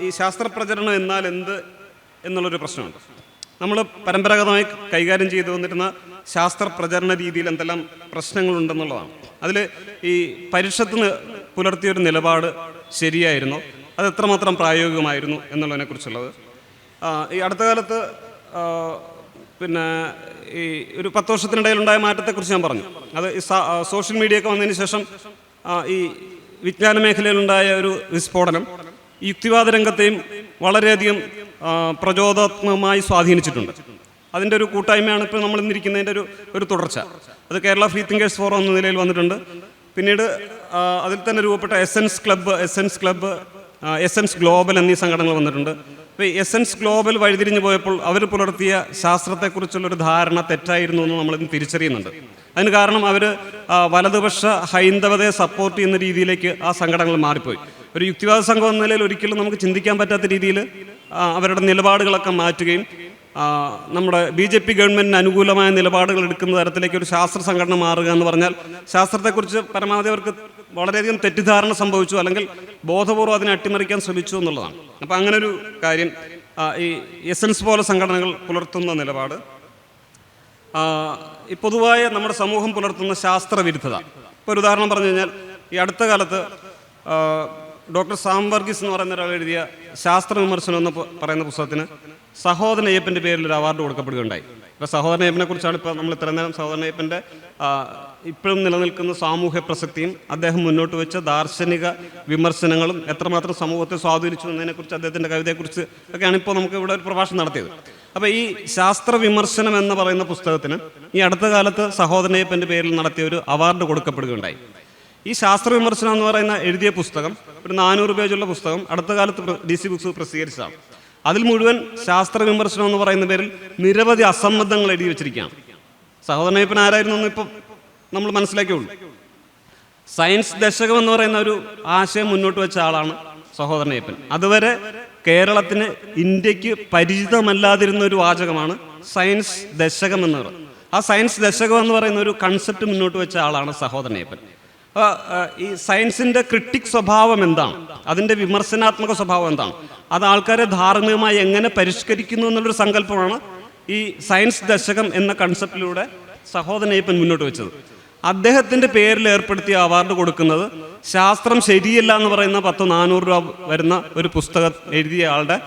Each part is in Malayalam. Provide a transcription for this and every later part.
ഈ ശാസ്ത്രപ്രചരണം എന്നാൽ എന്ത് എന്നുള്ളൊരു പ്രശ്നമുണ്ട്. നമ്മൾ പരമ്പരാഗതമായി കൈകാര്യം ചെയ്തു വന്നിരുന്ന ശാസ്ത്ര പ്രചരണ രീതിയിൽ എന്തെല്ലാം പ്രശ്നങ്ങളുണ്ടെന്നുള്ളതാണ്. അതിൽ ഈ പരിഷത്തിന് പുലർത്തിയൊരു നിലപാട് ശരിയായിരുന്നു. അത് എത്രമാത്രം പ്രായോഗികമായിരുന്നു എന്നുള്ളതിനെക്കുറിച്ചുള്ളത്. ഈ അടുത്ത കാലത്ത് പിന്നെ ഈ ഒരു പത്ത് വർഷത്തിനിടയിലുണ്ടായ മാറ്റത്തെക്കുറിച്ച് ഞാൻ പറഞ്ഞു. അത് ഈ സോഷ്യൽ മീഡിയ ഒക്കെ വന്നതിന് ശേഷം ഈ വിജ്ഞാന മേഖലയിലുണ്ടായ ഒരു വിസ്ഫോടനം യുക്തിവാദ രംഗത്തെയും വളരെയധികം പ്രചോദാത്മകമായി സ്വാധീനിച്ചിട്ടുണ്ട്. അതിന്റെ ഒരു കൂട്ടായ്മയാണ് ഇപ്പോൾ നമ്മൾ ഇന്നിരിക്കുന്നതിന്റെ ഒരു ഒരു തുടർച്ച. അത് കേരള ഫ്രീ തിങ്കേഴ്സ് ഫോറം എന്ന നിലയിൽ വന്നിട്ടുണ്ട്. പിന്നീട് അതിൽ തന്നെ രൂപപ്പെട്ട essence club essence club essence global എന്നീ സംഘടനകൾ വന്നിട്ടുണ്ട്. അപ്പോൾ എസെൻസ് ഗ്ലോബൽ വഴിതിരിഞ്ഞു പോയപ്പോൾ അവർ പുലർത്തിയ ശാസ്ത്രത്തെക്കുറിച്ചുള്ളൊരു ധാരണ തെറ്റായിരുന്നു എന്ന് നമ്മളിന്ന് തിരിച്ചറിയുന്നുണ്ട്. അതിന് കാരണം അവർ വലതുപക്ഷ ഹൈന്ദവതയെ സപ്പോർട്ട് ചെയ്യുന്ന രീതിയിലേക്ക് ആ സംഘടനകൾ മാറിപ്പോയി. ഒരു യുക്തിവാദ സംഘം എന്ന നിലയിൽ ഒരിക്കലും നമുക്ക് ചിന്തിക്കാൻ പറ്റാത്ത രീതിയിൽ അവരുടെ നിലപാടുകളൊക്കെ മാറ്റുകയും നമ്മുടെ ബി ജെ പി ഗവൺമെന്റിന് അനുകൂലമായ നിലപാടുകൾ എടുക്കുന്ന തരത്തിലേക്ക് ഒരു ശാസ്ത്ര സംഘടന മാറുക എന്ന് പറഞ്ഞാൽ ശാസ്ത്രത്തെക്കുറിച്ച് പരമാവധി അവർക്ക് വളരെയധികം തെറ്റിദ്ധാരണ സംഭവിച്ചു അല്ലെങ്കിൽ ബോധപൂർവം അതിനെ അട്ടിമറിക്കാൻ ശ്രമിച്ചു എന്നുള്ളതാണ്. അപ്പോൾ അങ്ങനെ ഒരു കാര്യം ഈ എസൻസ് പോലെ സംഘടനകൾ പുലർത്തുന്ന നിലപാട് ഈ പൊതുവായ നമ്മുടെ സമൂഹം പുലർത്തുന്ന ശാസ്ത്രവിരുദ്ധത. ഇപ്പോൾ ഒരു ഉദാഹരണം പറഞ്ഞു കഴിഞ്ഞാൽ ഈ അടുത്ത കാലത്ത് ഡോക്ടർ സാം വർഗീസ് എന്ന് പറയുന്ന ഒരാൾ എഴുതിയ ശാസ്ത്ര വിമർശനം എന്ന് പറയുന്ന പുസ്തകത്തിന് സഹോദരൻ അയ്യപ്പന്റെ പേരിൽ ഒരു അവാർഡ് കൊടുക്കപ്പെടുകയുണ്ടായി. ഇപ്പോൾ സഹോദരൻ അയ്യപ്പനെ കുറിച്ചാണ് ഇപ്പോൾ നമ്മൾ ഇത്ര നേരം സഹോദരൻ അയ്യപ്പന്റെ ഇപ്പോഴും നിലനിൽക്കുന്ന സാമൂഹ്യ പ്രസക്തിയും അദ്ദേഹം മുന്നോട്ട് വെച്ച ദാർശനിക വിമർശനങ്ങളും എത്രമാത്രം സമൂഹത്തെ സ്വാധീനിച്ചു എന്നതിനെക്കുറിച്ച് അദ്ദേഹത്തിന്റെ കവിതയെക്കുറിച്ച് ഒക്കെയാണ് ഇപ്പോൾ നമുക്ക് ഇവിടെ ഒരു പ്രഭാഷണം നടത്തിയത്. അപ്പോൾ ഈ ശാസ്ത്ര വിമർശനം എന്ന് പറയുന്ന പുസ്തകത്തിന് ഈ അടുത്ത കാലത്ത് സഹോദരനയ്യപ്പന്റെ പേരിൽ നടത്തിയ ഒരു അവാർഡ് കൊടുക്കപ്പെടുകയുണ്ടായി. ഈ ശാസ്ത്ര വിമർശനം എന്ന് പറയുന്ന എഴുതിയ പുസ്തകം ഒരു നാനൂറ് പേജുള്ള പുസ്തകം അടുത്ത കാലത്ത് ഡി സി ബുക്സ് പ്രസിദ്ധീകരിച്ചതാണ്. അതിൽ മുഴുവൻ ശാസ്ത്ര വിമർശനം എന്ന് പറയുന്ന പേരിൽ നിരവധി അസംബന്ധങ്ങൾ എഴുതി വെച്ചിരിക്കുകയാണ്. സഹോദരനയ്യപ്പൻ ആരായിരുന്നു എന്ന് ഇപ്പം നമ്മൾ മനസ്സിലാക്കിയുള്ളൂ. സയൻസ് ദശകം എന്ന് പറയുന്ന ഒരു ആശയം മുന്നോട്ട് വെച്ച ആളാണ് സഹോദരനയ്യപ്പൻ. അതുവരെ കേരളത്തിന് ഇന്ത്യയ്ക്ക് പരിചിതമല്ലാതിരുന്ന ഒരു വാചകമാണ് സയൻസ് ദശകം എന്ന് പറയുന്നത്. ആ സയൻസ് ദശകം എന്ന് പറയുന്ന ഒരു കൺസെപ്റ്റ് മുന്നോട്ട് വെച്ച ആളാണ് സഹോദരനയ്യപ്പൻ. ഈ സയൻസിന്റെ ക്രിട്ടിക് സ്വഭാവം എന്താണ്? അതിന്റെ വിമർശനാത്മക സ്വഭാവം എന്താണ്? അത് ആൾക്കാരെ ധാർമ്മികമായി എങ്ങനെ പരിഷ്കരിക്കുന്നു എന്നുള്ളൊരു സങ്കല്പമാണ് ഈ സയൻസ് ദശകം എന്ന കൺസെപ്റ്റിലൂടെ സഹോദരനയ്യപ്പൻ മുന്നോട്ട് വെച്ചത്. അദ്ദേഹത്തിന്റെ പേരിൽ ഏർപ്പെടുത്തിയ അവാർഡ് കൊടുക്കുന്നത് ശാസ്ത്രം ശരിയല്ല എന്ന് പറയുന്ന പത്ത് നാനൂറ് രൂപ വരുന്ന ഒരു പുസ്തകം എഴുതിയ ആളുടെ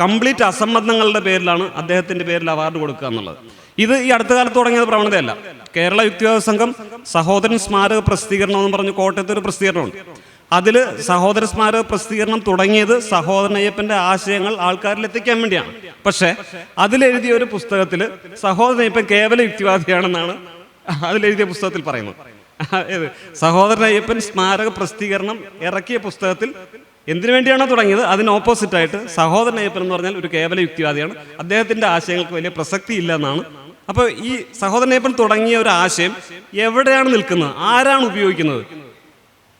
കംപ്ലീറ്റ് അസംബന്ധങ്ങളുടെ പേരിലാണ് അദ്ദേഹത്തിന്റെ പേരിൽ അവാർഡ് കൊടുക്കുക എന്നുള്ളത്. ഇത് ഈ അടുത്ത കാലത്ത് തുടങ്ങിയത് പ്രവണതയല്ല. കേരള യുക്തിവാദ സംഘം സഹോദരൻ സ്മാരക പ്രസിദ്ധീകരണം എന്ന് പറഞ്ഞ് കോട്ടയത്ത് ഒരു പ്രസിദ്ധീകരണമുണ്ട്. അതിൽ സഹോദര സ്മാരക പ്രസിദ്ധീകരണം തുടങ്ങിയത് സഹോദരനയ്യപ്പന്റെ ആശയങ്ങൾ ആൾക്കാരിൽ എത്തിക്കാൻ വേണ്ടിയാണ്. പക്ഷേ അതിലെഴുതിയ ഒരു പുസ്തകത്തിൽ സഹോദരനയ്യപ്പൻ കേവല യുക്തിവാദിയാണെന്നാണ് അതിലെഴുതിയ പുസ്തകത്തിൽ പറയുന്നത്. അയ്യപ്പൻ സ്മാരക പ്രസിദ്ധീകരണം ഇറക്കിയ പുസ്തകത്തിൽ എന്തിനു വേണ്ടിയാണോ തുടങ്ങിയത്? അതിന് ഓപ്പോസിറ്റ് ആയിട്ട് സഹോദരൻ അയ്യപ്പൻ എന്ന് പറഞ്ഞാൽ ഒരു കേവല യുക്തിവാദിയാണ്. അദ്ദേഹത്തിന്റെ ആശയങ്ങൾക്ക് വലിയ പ്രസക്തി ഇല്ല എന്നാണ് അപ്പോൾ ഈ സഹോദരനേപ്പൻ തുടങ്ങിയ ഒരു ആശയം എവിടെയാണ് നിൽക്കുന്നത്? ആരാണ് ഉപയോഗിക്കുന്നത്?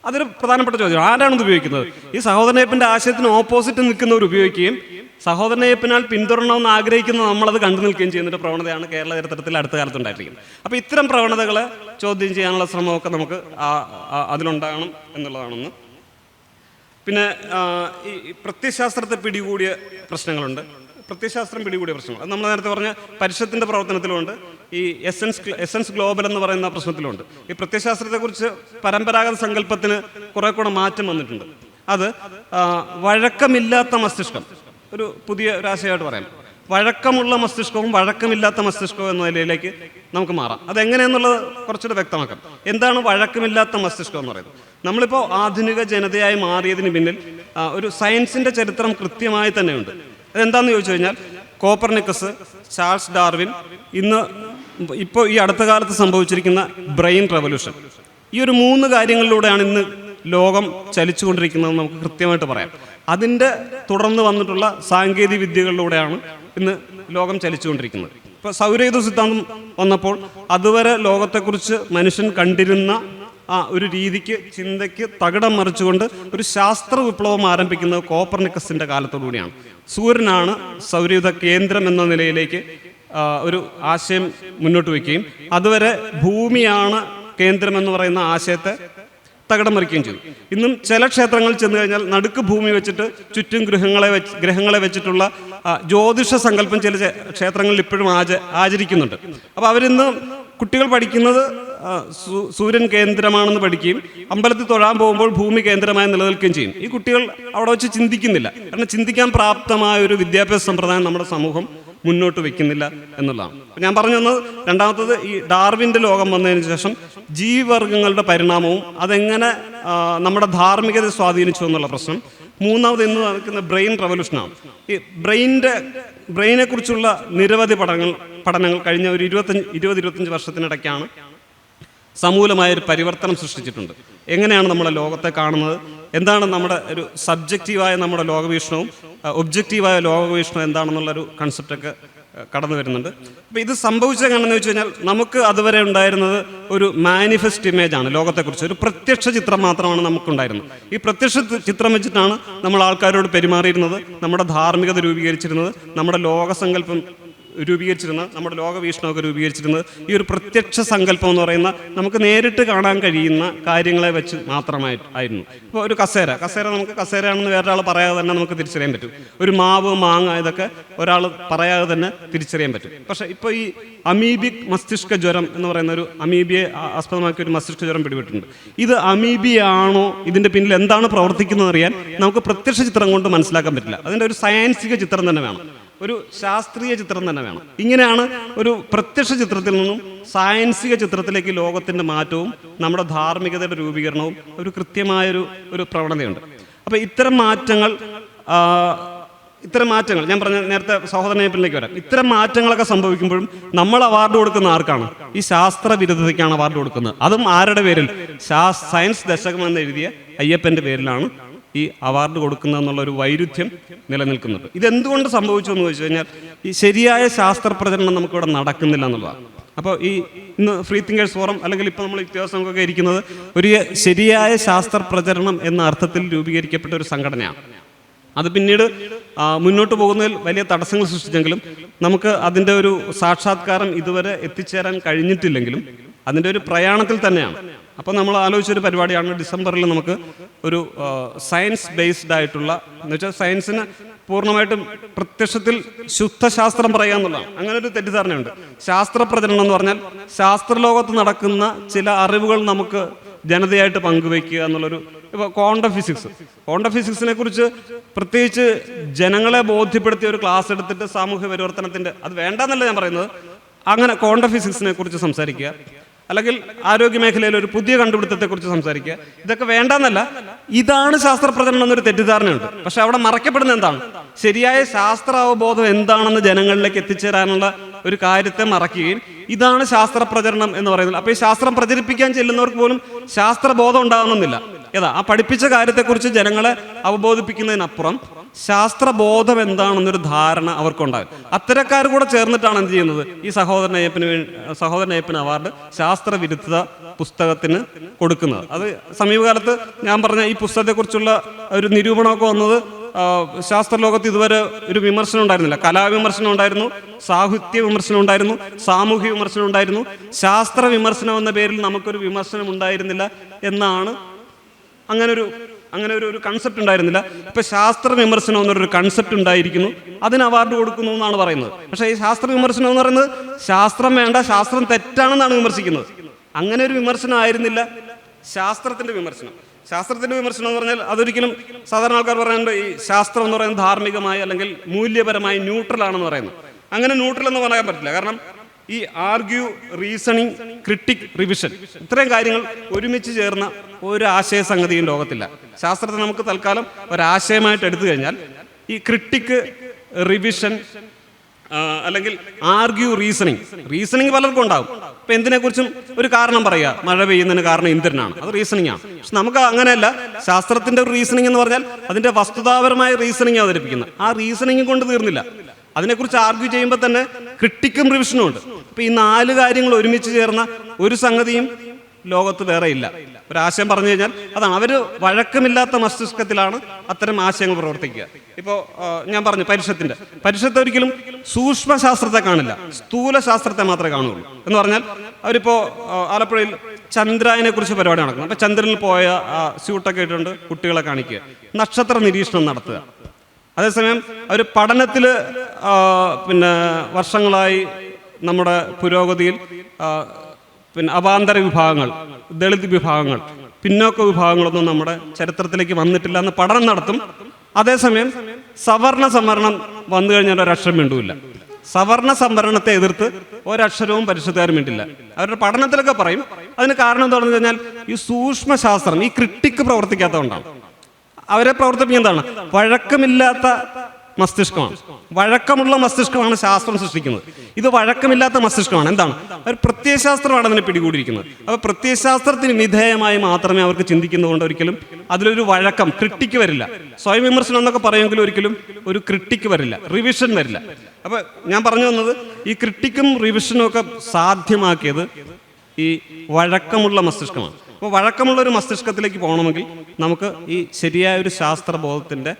അതൊരു പ്രധാനപ്പെട്ട ചോദ്യം. ആരാണ് ഇത് ഉപയോഗിക്കുന്നത്? ഈ സഹോദരനയ്യപ്പന്റെ ആശയത്തിന് ഓപ്പോസിറ്റ് നിൽക്കുന്നവർ ഉപയോഗിക്കുകയും സഹോദരനേപ്പിനാൽ പിന്തുടരണമെന്ന് ആഗ്രഹിക്കുന്ന നമ്മളത് കണ്ടു നിൽക്കുകയും ചെയ്യുന്ന ഒരു പ്രവണതയാണ് കേരള ചരിത്രത്തിൽ അടുത്ത കാലത്ത് ഉണ്ടായിരിക്കുന്നത് അപ്പോൾ ഇത്തരം പ്രവണതകളെ ചോദ്യം ചെയ്യാനുള്ള ശ്രമമൊക്കെ നമുക്ക് അതിലുണ്ടാകണം എന്നുള്ളതാണെന്ന്. പിന്നെ ഈ പ്രത്യശാസ്ത്രത്തെ പിടികൂടിയ പ്രശ്നങ്ങളുണ്ട്. പ്രത്യയശാസ്ത്രം പിടികൂടിയ പ്രശ്നങ്ങൾ. അത് നമ്മൾ നേരത്തെ പറഞ്ഞ പരിഷത്തിന്റെ പ്രവർത്തനത്തിലുണ്ട്. ഈ എസൻസ് എസൻസ് ഗ്ലോബൽ എന്ന് പറയുന്ന പ്രശ്നത്തിലുണ്ട്. ഈ പ്രത്യശാസ്ത്രത്തെക്കുറിച്ച് പരമ്പരാഗത സങ്കല്പത്തിന് കുറെ കൂടെ മാറ്റം വന്നിട്ടുണ്ട്. അത് വഴക്കമില്ലാത്ത മസ്തിഷ്കം. ഒരു പുതിയ ഒരു ആശയമായിട്ട് പറയാം. വഴക്കമുള്ള മസ്തിഷ്കവും വഴക്കമില്ലാത്ത മസ്തിഷ്കവും എന്ന നിലയിലേക്ക് നമുക്ക് മാറാം. അതെങ്ങനെയെന്നുള്ളത് കുറച്ചുകൂടെ വ്യക്തമാക്കാം. എന്താണ് വഴക്കമില്ലാത്ത മസ്തിഷ്കം എന്ന് പറയുന്നത്? നമ്മളിപ്പോൾ ആധുനിക ജനതയായി മാറിയതിന് പിന്നിൽ ഒരു സയൻസിന്റെ ചരിത്രം കൃത്യമായി തന്നെയുണ്ട്. അതെന്താണെന്ന് ചോദിച്ചു കഴിഞ്ഞാൽ കോപ്പർനിക്കസ് ചാൾസ് ഡാർവിൻ ഇന്ന് ഇപ്പോൾ ഈ അടുത്ത കാലത്ത് സംഭവിച്ചിരിക്കുന്ന ബ്രെയിൻ റെവല്യൂഷൻ. ഈ ഒരു മൂന്ന് കാര്യങ്ങളിലൂടെയാണ് ഇന്ന് ലോകം ചലിച്ചുകൊണ്ടിരിക്കുന്നത് നമുക്ക് കൃത്യമായിട്ട് പറയാം. അതിന്റെ തുടർന്ന് വന്നിട്ടുള്ള സാങ്കേതിക വിദ്യകളിലൂടെയാണ് ഇന്ന് ലോകം ചലിച്ചുകൊണ്ടിരിക്കുന്നത്. ഇപ്പോൾ സൗരയുധ സിദ്ധാന്തം വന്നപ്പോൾ അതുവരെ ലോകത്തെക്കുറിച്ച് മനുഷ്യൻ കണ്ടിരുന്ന ആ ഒരു രീതിക്ക് ചിന്തയ്ക്ക് തകിടം മറിച്ചുകൊണ്ട് ഒരു ശാസ്ത്ര വിപ്ലവം ആരംഭിക്കുന്നത് കോപ്പർനിക്കസിന്റെ കാലത്തോടുകൂടിയാണ്. സൂര്യനാണ് സൗരയുധ കേന്ദ്രം എന്ന നിലയിലേക്ക് ഒരു ആശയം മുന്നോട്ട് വയ്ക്കുകയും അതുവരെ ഭൂമിയാണ് കേന്ദ്രം എന്ന് പറയുന്ന ആശയത്തെ തകിടം മറിക്കുകയും ചെയ്തു. ഇന്നും ചില ക്ഷേത്രങ്ങളിൽ ചെന്ന് കഴിഞ്ഞാൽ നടുക്ക് ഭൂമി വെച്ചിട്ട് ചുറ്റും ഗൃഹങ്ങളെ വെച്ച് ഗ്രഹങ്ങളെ വെച്ചിട്ടുള്ള ജ്യോതിഷ സങ്കല്പം ചില ക്ഷേത്രങ്ങളിൽ ഇപ്പോഴും ആച ആചരിക്കുന്നുണ്ട്. അപ്പോൾ അവരിന്ന് കുട്ടികൾ പഠിക്കുന്നത് സൂര്യൻ കേന്ദ്രമാണെന്ന് പഠിക്കുകയും അമ്പലത്തിൽ തൊഴാൻ പോകുമ്പോൾ ഭൂമി കേന്ദ്രമായി നിലനിൽക്കുകയും ചെയ്യും. ഈ കുട്ടികൾ അവിടെ വെച്ച് ചിന്തിക്കുന്നില്ല. കാരണം ചിന്തിക്കാൻ പ്രാപ്തമായ ഒരു വിദ്യാഭ്യാസ സമ്പ്രദായം നമ്മുടെ സമൂഹം മുന്നോട്ട് വെക്കുന്നില്ല എന്നുള്ളതാണ്. ഞാൻ പറഞ്ഞു വന്നത് രണ്ടാമത്തത് ഈ ഡാർവിന്റെ ലോകം വന്നതിന് ശേഷം ജീവിവർഗങ്ങളുടെ പരിണാമവും അതെങ്ങനെ നമ്മുടെ ധാർമ്മികത സ്വാധീനിച്ചു എന്നുള്ള പ്രശ്നം. മൂന്നാമത് ഇന്ന് നടക്കുന്ന ബ്രെയിൻ റവല്യൂഷനാണ്. ഈ ബ്രെയിനിന്റെ ബ്രെയിനെക്കുറിച്ചുള്ള നിരവധി പഠനങ്ങൾ പഠനങ്ങൾ കഴിഞ്ഞ ഒരു ഇരുപത്തഞ്ച് ഇരുപത് ഇരുപത്തഞ്ച് വർഷത്തിനിടയ്ക്കാണ് സമൂലമായ ഒരു പരിവർത്തനം സൃഷ്ടിച്ചിട്ടുണ്ട്. എങ്ങനെയാണ് നമ്മളെ ലോകത്തെ കാണുന്നത്? എന്താണ് നമ്മുടെ ഒരു സബ്ജക്റ്റീവായ നമ്മുടെ ലോകവീക്ഷണവും ഒബ്ജക്റ്റീവായ ലോകവീക്ഷണം എന്താണെന്നുള്ളൊരു കൺസെപ്റ്റൊക്കെ കടന്നു വരുന്നുണ്ട്. അപ്പോൾ ഇത് സംഭവിച്ചത് എങ്ങനെയെന്ന് വെച്ച് കഴിഞ്ഞാൽ നമുക്ക് അതുവരെ ഉണ്ടായിരുന്നത് ഒരു മാനിഫെസ്റ്റ് ഇമേജ് ആണ് ലോകത്തെക്കുറിച്ച്. ഒരു പ്രത്യക്ഷ ചിത്രം മാത്രമാണ് നമുക്കുണ്ടായിരുന്നത്. ഈ പ്രത്യക്ഷ ചിത്രം വെച്ചിട്ടാണ് നമ്മൾ ആൾക്കാരോട് പെരുമാറിയിരുന്നത് നമ്മുടെ ധാർമ്മികത രൂപീകരിച്ചിരുന്നത് നമ്മുടെ ലോകസങ്കല്പം രൂപീകരിച്ചിരുന്നത് നമ്മുടെ ലോകവീക്ഷണമൊക്കെ രൂപീകരിച്ചിരുന്നത് ഈ ഒരു പ്രത്യക്ഷ സങ്കല്പം എന്ന് പറയുന്ന നമുക്ക് നേരിട്ട് കാണാൻ കഴിയുന്ന കാര്യങ്ങളെ വെച്ച് മാത്രമായി ആയിരുന്നു. ഇപ്പോൾ ഒരു കസേര. കസേര നമുക്ക് കസേരയാണെന്ന് വേറൊരാൾ പറയാതെ തന്നെ നമുക്ക് തിരിച്ചറിയാൻ പറ്റും. ഒരു മാവ് മാങ്ങ ഇതൊക്കെ ഒരാൾ പറയാതെ തന്നെ തിരിച്ചറിയാൻ പറ്റും. പക്ഷേ ഇപ്പോൾ ഈ അമീബിക് മസ്തിഷ്ക ജ്വരം എന്ന് പറയുന്ന ഒരു അമീബിയെ ആസ്പദമാക്കിയ ഒരു മസ്തിഷ്ക ജ്വരം പിടിപെട്ടിട്ടുണ്ട്. ഇത് അമീബിയാണോ? ഇതിന്റെ പിന്നിൽ എന്താണ് പ്രവർത്തിക്കുന്നത് അറിയാൻ നമുക്ക് പ്രത്യക്ഷ ചിത്രം കൊണ്ട് മനസ്സിലാക്കാൻ പറ്റില്ല. അതിന്റെ ഒരു സയൻസിക ചിത്രം തന്നെ വേണം. ഒരു ശാസ്ത്രീയ ചിത്രം തന്നെ വേണം. ഇങ്ങനെയാണ് ഒരു പ്രത്യക്ഷ ചിത്രത്തിൽ നിന്നും സയൻസിക ചിത്രത്തിലേക്ക് ലോകത്തിന്റെ മാറ്റവും നമ്മുടെ ധാർമ്മികതയുടെ രൂപീകരണവും ഒരു കൃത്യമായൊരു ഒരു പ്രവണതയുണ്ട്. അപ്പോൾ ഇത്തരം മാറ്റങ്ങൾ ഇത്തരം മാറ്റങ്ങൾ ഞാൻ പറഞ്ഞ നേരത്തെ സഹോദരനേപ്പിലേക്ക് വരാം. ഇത്തരം മാറ്റങ്ങളൊക്കെ സംഭവിക്കുമ്പോഴും നമ്മൾ അവാർഡ് കൊടുക്കുന്ന ആർക്കാണ്? ഈ ശാസ്ത്ര വിരുദ്ധതയ്ക്കാണ് അവാർഡ് കൊടുക്കുന്നത്. അതും ആരുടെ പേരിൽ? ശാ സയൻസ് ദശകം എന്ന് എഴുതിയ അയ്യപ്പന്റെ പേരിലാണ് ഈ അവാർഡ് കൊടുക്കുക എന്നുള്ളൊരു വൈരുദ്ധ്യം നിലനിൽക്കുന്നുണ്ട് ഇതെന്തുകൊണ്ട് സംഭവിച്ചു എന്ന് ചോദിച്ചു കഴിഞ്ഞാൽ ഈ ശരിയായ ശാസ്ത്ര പ്രചരണം നമുക്കിവിടെ നടക്കുന്നില്ല എന്നുള്ളതാണ്. അപ്പോൾ ഈ ഇന്ന് ഫ്രീ തിങ്കേഴ്സ് ഫോറം അല്ലെങ്കിൽ ഇപ്പോൾ നമ്മൾ വ്യത്യാസങ്ങളൊക്കെ ഇരിക്കുന്നത് ഒരു ശരിയായ ശാസ്ത്ര പ്രചരണം എന്ന അർത്ഥത്തിൽ രൂപീകരിക്കപ്പെട്ട ഒരു സംഘടനയാണ്. അത് പിന്നീട് മുന്നോട്ട് പോകുന്നതിൽ വലിയ തടസ്സങ്ങൾ സൃഷ്ടിച്ചെങ്കിലും നമുക്ക് അതിന്റെ ഒരു സാക്ഷാത്കാരം ഇതുവരെ എത്തിച്ചേരാൻ കഴിഞ്ഞിട്ടില്ലെങ്കിലും അതിന്റെ ഒരു പ്രയാണത്തിൽ തന്നെയാണ്. അപ്പോൾ നമ്മൾ ആലോചിച്ചൊരു പരിപാടിയാണ്. ഡിസംബറിൽ നമുക്ക് ഒരു സയൻസ് ബേസ്ഡ് ആയിട്ടുള്ള എന്ന് വെച്ചാൽ സയൻസിന് പൂർണമായിട്ടും പ്രത്യക്ഷത്തിൽ ശുദ്ധശാസ്ത്രം പറയുക എന്നുള്ളതാണ്. അങ്ങനെ ഒരു തെറ്റിദ്ധാരണയുണ്ട്. ശാസ്ത്ര പ്രചരണം എന്ന് പറഞ്ഞാൽ ശാസ്ത്രലോകത്ത് നടക്കുന്ന ചില അറിവുകൾ നമുക്ക് ജനതയായിട്ട് പങ്കുവയ്ക്കുക എന്നുള്ളൊരു ഇപ്പോൾ ക്വാണ്ടം ഫിസിക്സ് ക്വാണ്ടം ഫിസിക്സിനെ കുറിച്ച് പ്രത്യേകിച്ച് ജനങ്ങളെ ബോധ്യപ്പെടുത്തിയ ഒരു ക്ലാസ് എടുത്തിട്ട് സാമൂഹ്യ പരിവർത്തനത്തിന്റെ അത് വേണ്ടെന്നല്ല ഞാൻ പറയുന്നത്. അങ്ങനെ ക്വാണ്ടം ഫിസിക്സിനെ കുറിച്ച് സംസാരിക്കുക. അല്ലെങ്കിൽ ആരോഗ്യ മേഖലയിൽ ഒരു പുതിയ കണ്ടുപിടുത്തത്തെക്കുറിച്ച് സംസാരിക്കുക. ഇതൊക്കെ വേണ്ടെന്നല്ല. ഇതാണ് ശാസ്ത്ര പ്രചരണം എന്നൊരു തെറ്റിദ്ധാരണയുണ്ട്. പക്ഷെ അവിടെ മറക്കപ്പെടുന്ന എന്താണ്? ശരിയായ ശാസ്ത്ര അവബോധം എന്താണെന്ന് ജനങ്ങളിലേക്ക് എത്തിച്ചേരാനുള്ള ഒരു കാര്യത്തെ മറക്കുകയും ഇതാണ് ശാസ്ത്ര പ്രചരണം എന്ന് പറയുന്നത്. അപ്പോൾ ഈ ശാസ്ത്രം പ്രചരിപ്പിക്കാൻ ചെല്ലുന്നവർക്ക് പോലും ശാസ്ത്രബോധം ഉണ്ടാകണമെന്നില്ല ഏതാ? ആ പഠിപ്പിച്ച കാര്യത്തെക്കുറിച്ച് ജനങ്ങളെ അവബോധിപ്പിക്കുന്നതിനപ്പുറം ശാസ്ത്രബോധം എന്താണെന്നൊരു ധാരണ അവർക്കുണ്ടാകും അത്തരക്കാർ കൂടെ ചേർന്നിട്ടാണ് എന്ത് ചെയ്യുന്നത്? ഈ സഹോദരൻ അയ്യപ്പന് സഹോദരൻ അയ്യപ്പൻ അവാർഡ് ശാസ്ത്രവിരുദ്ധ പുസ്തകത്തിന് കൊടുക്കുന്നത്. അത് സമീപകാലത്ത് ഞാൻ പറഞ്ഞ ഈ പുസ്തകത്തെക്കുറിച്ചുള്ള ഒരു നിരൂപണമൊക്കെ വന്നത് ശാസ്ത്രലോകത്ത് ഇതുവരെ ഒരു വിമർശനം ഉണ്ടായിരുന്നില്ല. കലാവിമർശനം ഉണ്ടായിരുന്നു സാഹിത്യ വിമർശനം ഉണ്ടായിരുന്നു സാമൂഹ്യ വിമർശനം ഉണ്ടായിരുന്നു. ശാസ്ത്ര വിമർശനം എന്ന പേരിൽ നമുക്കൊരു വിമർശനം ഉണ്ടായിരുന്നില്ല എന്നാണ് അങ്ങനൊരു അങ്ങനെ ഒരു ഒരു കൺസെപ്റ്റ് ഉണ്ടായിരുന്നില്ല. ഇപ്പൊ ശാസ്ത്ര വിമർശനം എന്നൊരു കൺസെപ്റ്റ് ഉണ്ടായിരിക്കുന്നു. അതിന് അവാർഡ് കൊടുക്കുന്നു എന്നാണ് പറയുന്നത്. പക്ഷെ ഈ ശാസ്ത്ര വിമർശനം എന്ന് പറയുന്നത് ശാസ്ത്രം വേണ്ട ശാസ്ത്രം തെറ്റാണെന്നാണ് വിമർശിക്കുന്നത്. അങ്ങനെ ഒരു വിമർശനം ആയിരുന്നില്ല ശാസ്ത്രത്തിന്റെ വിമർശനം. ശാസ്ത്രത്തിന്റെ വിമർശനം എന്ന് പറഞ്ഞാൽ അതൊരിക്കലും സാധാരണ ആൾക്കാർ പറയുന്നത് ഈ ശാസ്ത്രം എന്ന് പറയുന്നത് ധാർമ്മികമായി അല്ലെങ്കിൽ മൂല്യപരമായി ന്യൂട്രൽ ആണെന്ന് പറയുന്നത്. അങ്ങനെ ന്യൂട്രൽ എന്ന് പറയാൻ പറ്റില്ല. കാരണം ഈ ആർഗ്യൂ റീസണിങ് ക്രിട്ടിക് റിവിഷൻ ഇത്രയും കാര്യങ്ങൾ ഒരുമിച്ച് ചേർന്ന ഒരു ആശയ സംഗതിയും ലോകത്തില്ല. ശാസ്ത്രത്തെ നമുക്ക് തൽക്കാലം ഒരാശയമായിട്ട് എടുത്തു കഴിഞ്ഞാൽ ഈ ക്രിട്ടിക് റിവിഷൻ അല്ലെങ്കിൽ ആർഗ്യൂ റീസണിങ് റീസണിങ് പലർക്കും ഉണ്ടാവും ഇപ്പൊ എന്തിനെക്കുറിച്ചും ഒരു കാരണം പറയുക. മഴ പെയ്യുന്നതിന് കാരണം ഇന്ദ്രനാണ്. അത് റീസണിങ് ആണ്. പക്ഷെ നമുക്ക് അങ്ങനെയല്ല. ശാസ്ത്രത്തിന്റെ ഒരു റീസണിങ് എന്ന് പറഞ്ഞാൽ അതിന്റെ വസ്തുതാപരമായ റീസണിങ് അവതരിപ്പിക്കുന്നത് ആ റീസണിങ് കൊണ്ട് തീർന്നില്ല. അതിനെക്കുറിച്ച് ആർഗ്യൂ ചെയ്യുമ്പോൾ തന്നെ ക്രിട്ടിക്കും റിവിഷനും ഉണ്ട്. അപ്പൊ ഈ നാല് കാര്യങ്ങൾ ഒരുമിച്ച് ചേർന്ന ഒരു സംഗതിയും ലോകത്ത് വേറെ ഇല്ല. ഒരാശയം പറഞ്ഞു കഴിഞ്ഞാൽ അതാണ്. അവർ വഴക്കമില്ലാത്ത മസ്തിഷ്കത്തിലാണ് അത്തരം ആശയങ്ങൾ പ്രവർത്തിക്കുക. ഇപ്പോൾ ഞാൻ പറഞ്ഞു പരിഷത്തിന്റെ. പരിഷത്ത് ഒരിക്കലും സൂക്ഷ്മ ശാസ്ത്രത്തെ കാണില്ല. സ്ഥൂല ശാസ്ത്രത്തെ മാത്രമേ കാണുകയുള്ളൂ. എന്ന് പറഞ്ഞാൽ അവരിപ്പോൾ ആലപ്പുഴയിൽ ചന്ദ്രായനെ കുറിച്ച് പരിപാടി നടക്കുന്നു. അപ്പോൾ ചന്ദ്രനിൽ പോയ സ്യൂട്ടൊക്കെ ഇട്ടുകൊണ്ട് കുട്ടികളെ കാണിക്കുക. നക്ഷത്ര നിരീക്ഷണം നടത്തുക. അതേസമയം അവർ പഠനത്തിൽ പിന്നെ വർഷങ്ങളായി നമ്മുടെ പുരോഗതിയിൽ പിന്നെ അവാന്തര വിഭാഗങ്ങൾ ദളിത് വിഭാഗങ്ങൾ പിന്നോക്ക വിഭാഗങ്ങളൊന്നും നമ്മുടെ ചരിത്രത്തിലേക്ക് വന്നിട്ടില്ല എന്ന് പഠനം നടത്തും. അതേസമയം സവർണ സംവരണം വന്നു കഴിഞ്ഞാൽ ഒരക്ഷരം മിണ്ടൂല്ല. സവർണ സംവരണത്തെ എതിർത്ത് ഒരക്ഷരവും പരിശുദ്ധകാരും വേണ്ടില്ല അവരുടെ പഠനത്തിലൊക്കെ പറയും. അതിന് കാരണം എന്താണെന്ന് കഴിഞ്ഞാൽ ഈ സൂക്ഷ്മ ശാസ്ത്രം ഈ ക്രിട്ടിക്ക് പ്രവർത്തിക്കാത്തതുകൊണ്ടാണ്. അവരെ പ്രവർത്തിപ്പിക്കുന്നതാണ് വഴക്കമില്ലാത്ത മസ്തിഷ്കമാണ്. വഴക്കമുള്ള മസ്തിഷ്കമാണ് ശാസ്ത്രം സൃഷ്ടിക്കുന്നത്. ഇത് വഴക്കമില്ലാത്ത മസ്തിഷ്കമാണ്. എന്താണ്? അവർ പ്രത്യയശാസ്ത്രമാണ് അതിനെ പിടികൂടിയിരിക്കുന്നത്. അപ്പോൾ പ്രത്യയശാസ്ത്രത്തിന് വിധേയമായി മാത്രമേ അവർക്ക് ചിന്തിക്കുന്നതുകൊണ്ട് ഒരിക്കലും അതിലൊരു വഴക്കം ക്രിട്ടിക്ക് വരില്ല. സ്വയം വിമർശനം എന്നൊക്കെ പറയുമെങ്കിലും ഒരിക്കലും ഒരു ക്രിട്ടിക്ക് വരില്ല. റിവിഷൻ വരില്ല. അപ്പോൾ ഞാൻ പറഞ്ഞു വന്നത് ഈ ക്രിട്ടിക്കും റിവിഷനും ഒക്കെ സാധ്യമാക്കിയത് ഈ വഴക്കമുള്ള മസ്തിഷ്കമാണ്. അപ്പോൾ വഴക്കമുള്ള ഒരു മസ്തിഷ്കത്തിലേക്ക് പോകണമെങ്കിൽ നമുക്ക് ഈ ശരിയായ ഒരു ശാസ്ത്രബോധത്തിന്റെ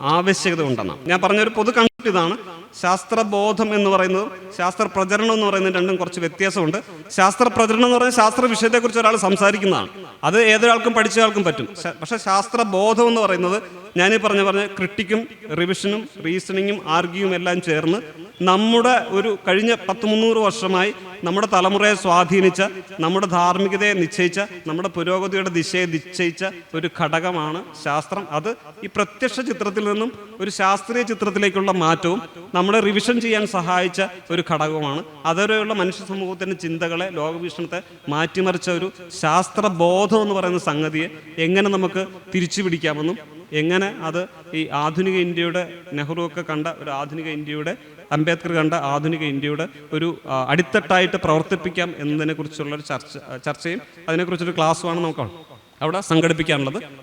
ആവശ്യകത ഉണ്ടെന്നാണ്. ഞാൻ പറഞ്ഞൊരു പൊതു കൺസെപ്റ്റ് ഇതാണ്. ശാസ്ത്രബോധം എന്ന് പറയുന്നതും ശാസ്ത്ര പ്രചരണം എന്ന് പറയുന്നത് രണ്ടും കുറച്ച് വ്യത്യാസമുണ്ട്. ശാസ്ത്ര പ്രചരണം എന്ന് പറയുന്നത് ശാസ്ത്ര വിഷയത്തെക്കുറിച്ച് ഒരാൾ സംസാരിക്കുന്നതാണ്. അത് ഏതൊരാൾക്കും പഠിച്ച ആൾക്കും പറ്റും പക്ഷേ ശാസ്ത്രബോധം എന്ന് പറയുന്നത് ഞാനീ പറഞ്ഞ പറഞ്ഞ ക്രിട്ടിക്കും റിവിഷനും റീസണിങ്ങും ആർഗ്യവും എല്ലാം ചേർന്ന് നമ്മുടെ ഒരു കഴിഞ്ഞ പത്ത് മുന്നൂറ് വർഷമായി നമ്മുടെ തലമുറയെ സ്വാധീനിച്ച നമ്മുടെ ധാർമ്മികതയെ നിശ്ചയിച്ച നമ്മുടെ പുരോഗതിയുടെ ദിശയെ നിശ്ചയിച്ച ഒരു ഘടകമാണ് ശാസ്ത്രം. അത് ഈ പ്രത്യക്ഷ ചിത്രത്തിൽ നിന്നും ഒരു ശാസ്ത്രീയ ചിത്രത്തിലേക്കുള്ള മാറ്റവും നമ്മളെ റിവിഷൻ ചെയ്യാൻ സഹായിച്ച ഒരു ഘടകമാണ് അതുവരെയുള്ള മനുഷ്യ സമൂഹത്തിന്റെ ചിന്തകളെ ലോകവീക്ഷണത്തെ മാറ്റിമറിച്ച ഒരു ശാസ്ത്രബോധം എന്ന് പറയുന്ന സംഗതിയെ എങ്ങനെ നമുക്ക് തിരിച്ചു പിടിക്കാമെന്നും എങ്ങനെ അത് ഈ ആധുനിക ഇന്ത്യയുടെ നെഹ്റു ഒക്കെ കണ്ട ഒരു ആധുനിക ഇന്ത്യയുടെ അംബേദ്കർ കണ്ട ആധുനിക ഇന്ത്യയുടെ ഒരു അടിത്തട്ടായിട്ട് പ്രവർത്തിപ്പിക്കാം എന്നതിനെ കുറിച്ചുള്ള ഒരു ചർച്ച ചർച്ചയും അതിനെക്കുറിച്ചൊരു ക്ലാസ്സുമാണ് നമുക്ക് അവിടെ സംഘടിപ്പിക്കാനുള്ളത്.